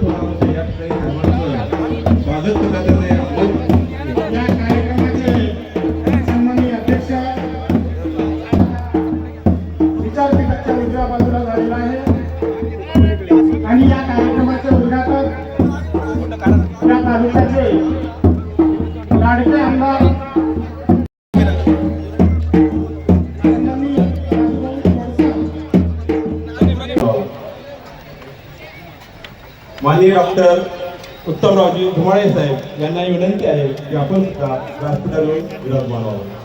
thì माननीय डॉक्टर उत्तमरावजी धुमाळे साहेब यांना ही विनंती आहे की आपण सुद्धा व्यासपीठावर विरोध मानवावा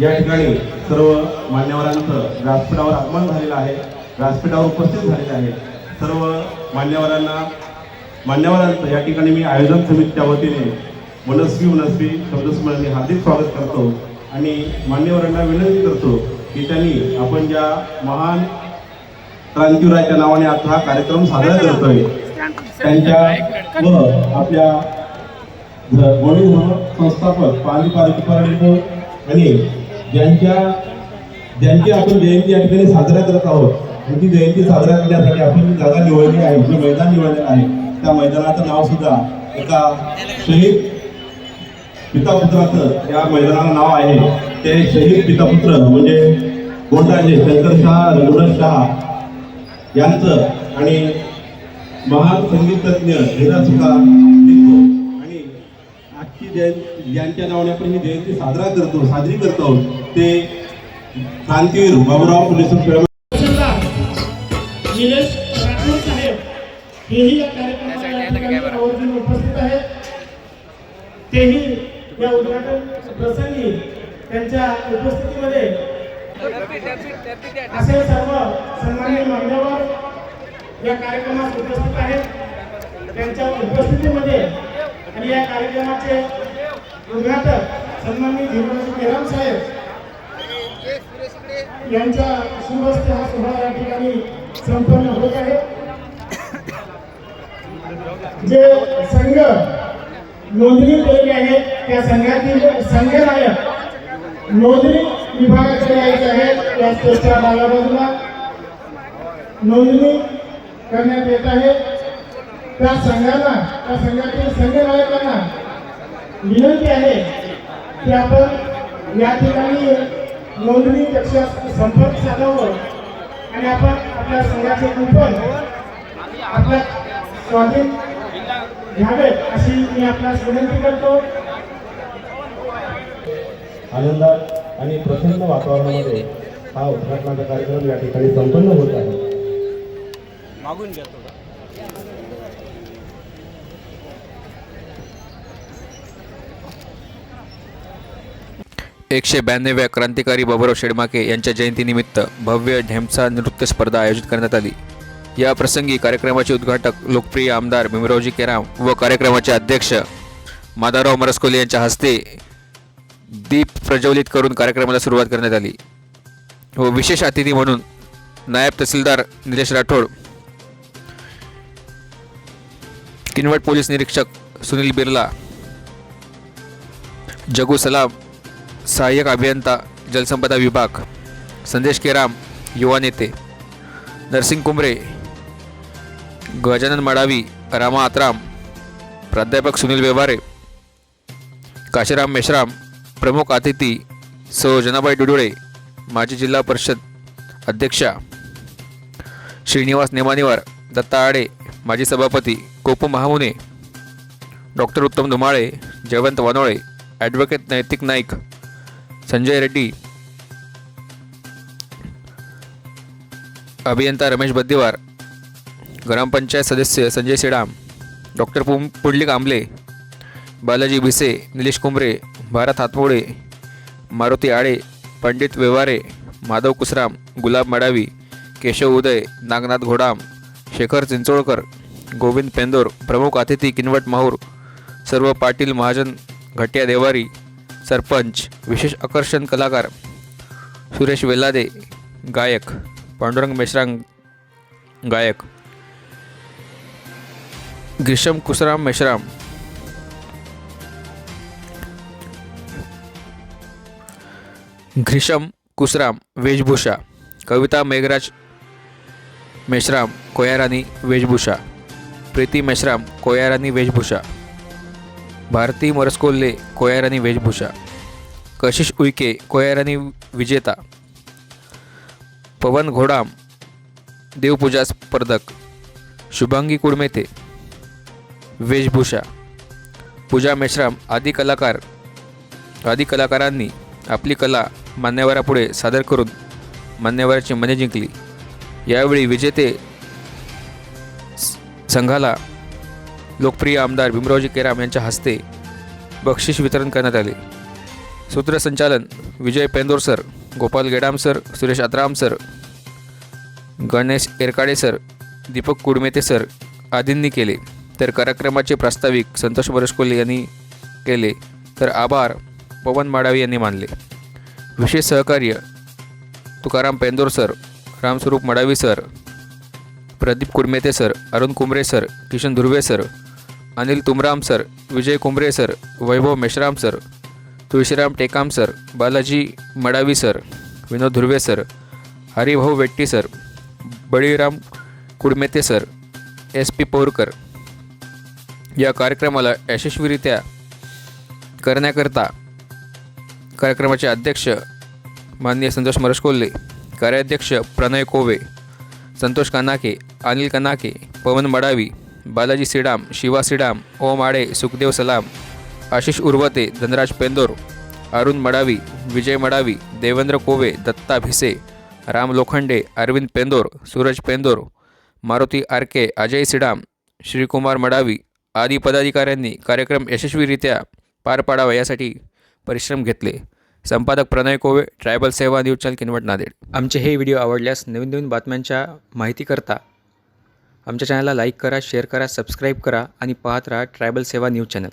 या ठिकाणी सर्व मान्यवरांचं व्यासपीठावर आगमन झालेलं आहे. व्यासपीठावर उपस्थित झालेले आहे सर्व मान्यवरांना मान्यवरांचं या ठिकाणी मी आयोजन समितीच्या वतीने मनस्वी मनस्वी शब्दस्मरणी हार्दिक स्वागत करतो. आणि मान्यवरांना विनंती करतो की त्यांनी आपण ज्या महान क्रांतीवीराच्या नावाने आता हा कार्यक्रम साजरा करतोय त्यांच्या व आपल्या वडील संस्थापक पाली पारिक आणि ज्यांच्या ज्यांची आपण जयंती या ठिकाणी साजरा करत आहोत त्यांची जयंती साजरा करण्यासाठी आपण जागा निवडली आहे जे मैदान निवडलेलं आहे त्या मैदानाचं नाव सुद्धा एका शहीद पितापुत्राचं या मैदानाला नाव आहे. ते शहीद पितापुत्र म्हणजे गोंडाजे शंकरशाह रघुनाथ शहा यांचं आणि महान संगीतज्ञ धीरा सुका लिंगो आणि आजची जयंती ज्यांच्या नावाने आपण ही जयंती साजरा करतो साजरी करतो ते क्रांतीवीर बाबूराव पुलिस तहसीलदार निलेश राठोड साहेब हेही या कार्यक्रमाला उपस्थित आहेत. तेही या उद्घाटन प्रसंगी त्यांच्या उपस्थितीमध्ये असे सर्व सन्मान्य मान्यवर या कार्यक्रमात उपस्थित आहेत. त्यांच्या उपस्थितीमध्ये आणि या कार्यक्रमाचे उद्घाटक सन्मान्य धीरराज केराम साहेब यांच्या शुभस्ते हा सोहळा या ठिकाणी संपन्न होत आहे. जे संघ नोंदणी केलेली आहे त्या संघातील संघनायक नोंदणी विभागाकडे यायचे आहे या स्टेजच्या डाव्या बाजूला नोंदणी करण्यात येत आहे. त्या संघाला त्या संघातील संघनायकांना विनंती आहे की आपण या ठिकाणी नोंदणी कक्षात संपर्क साधावं आणि आपण आपल्या संघाचे कुपन आपल्या स्वाधीन घ्यावेत अशी मी आपल्यास विनंती करतो. आनंदात आणि प्रसन्न वातावरणामध्ये हा उद्घाटनाचा कार्यक्रम या ठिकाणी संपन्न होत आहे. मागून घ्या एकशे ब्याण्णव्या क्रांतिकारी बाबुराव शेडमाके यांच्या जयंतीनिमित्त भव्य ढेमसा नृत्य स्पर्धा आयोजित करण्यात आली. या प्रसंगी कार्यक्रमाचे उद्घाटक लोकप्रिय आमदार भीमरावजी केराम व कार्यक्रमाचे अध्यक्ष माधवराव मरसकोले यांच्या हस्ते दीप प्रज्वलित करून कार्यक्रमाला सुरुवात करण्यात आली. व विशेष अतिथी म्हणून नायब तहसीलदार निलेश राठोड किनवट पोलीस निरीक्षक सुनील बिर्ला जगू सलाम सहाय्यक अभियंता जलसंपदा विभाग संदेश केराम युवा नेते नरसिंग कुंबरे गजानन मडावी रामा आत्राम प्राध्यापक सुनील व्यवहारे काशीराम मेश्राम प्रमुख अतिथी सौ जनाबाई डुडुळे माजी जिल्हा परिषद अध्यक्षा श्रीनिवास नेमानिवार दत्ता आडे माजी सभापती कोपू महामुने डॉक्टर उत्तम धुमाळे जयवंत वानोळे ॲडव्होकेट नैतिक नाईक संजय रेड्डी अभियंता रमेश बद्दीवार ग्रामपंचायत सदस्य संजय सेडाम डॉक्टर पुं पुंडलिक आंबले बालाजी भिसे निलेश कुंबरे भारत हातमोडे मारुती आळे पंडित व्यवहारे माधव कुसराम गुलाब मडावी केशव उदय नागनाथ घोडाम शेखर चिंचोळकर गोविंद पेंदोर प्रमुख अतिथी किनवट माहूर सर्व पाटील महाजन घटिया देवारी सरपंच विशेष आकर्षण कलाकार सुरेश वेल्लादे गायक पांडुरंग मेश्राम गायक. ग्रीशम कुसराम मेश्राम। ग्रीशम कुसराम वेशभूषा। कविता मेघराज मेश्राम कोयारानी वेशभूषा। प्रीती मेश्राम कोयारानी वेशभूषा। भारती मरसकोल्हे कोयारानी वेशभूषा। कशिश उईके कोयारानी विजेता। पवन घोडाम देवपूजा स्पर्धक। शुभांगी कुडमेते वेशभूषा. पूजा मेश्राम आदी कलाकार. आदी कलाकारांनी आपली कला मान्यवरापुढे सादर करून मान्यवराची मने जिंकली. यावेळी विजेते संघाला लोकप्रिय आमदार भीमरावजी केराम यांच्या हस्ते बक्षीस वितरण करण्यात आले. सूत्रसंचालन Vijay Pendor sir Gopal Gedam sir Suresh Atram sir Ganesh Erkade sir Deepak Kudmete sir आदींनी केले. तर कार्यक्रमाचे प्रास्ताविक संतोष बरसकोले यांनी केले. तर आभार पवन माडावी यांनी मानले. विशेष सहकार्य Tukaram Pendor sir Ramswaroop Madavi sir Pradeep Kudmete sir Arun Kumbare sir Kishan Dhurve sir Anil Tumram sir Vijay Kumbare sir Vaibhav Meshram sir Tulshiram Tekam sir Balaji Madavi sir Vinod Dhurve sir Haribhau Vetti sir Baliram Kudmete sir S P Porkar या कार्यक्रमाला यशस्वीरित्या करण्याकरता कार्यक्रमाचे अध्यक्ष माननीय संतोष मरशकोल्ले कार्याध्यक्ष प्रणय कोवे संतोष कानाके अनिल कनाके पवन मडावी बालाजी सिडाम शिवा सिडाम ओम आडे सुखदेव सलाम आशिष उर्वते धनराज पेंदोर अरुण मडावी विजय मडावी देवेंद्र कोवे दत्ता भिसे राम लोखंडे अरविंद पेंदोर सूरज पेंदोर मारुती आरके अजय सिडाम श्रीकुमार मडावी आदी पदाधिकाऱ्यांनी कार्यक्रम यशस्वीरित्या पार पाडावा यासाठी परिश्रम घेतले. संपादक Pranay Kove tribal Seva news channel Kinwat Nanded. आमचे हे व्हिडिओ आवडल्यास नवीन नवीन बातम्यांच्या माहितीकरता आमच्या चॅनलला लाईक करा शेअर करा सबस्क्राईब करा आणि पाहत राहा ट्रायबल सेवा न्यूज चॅनल.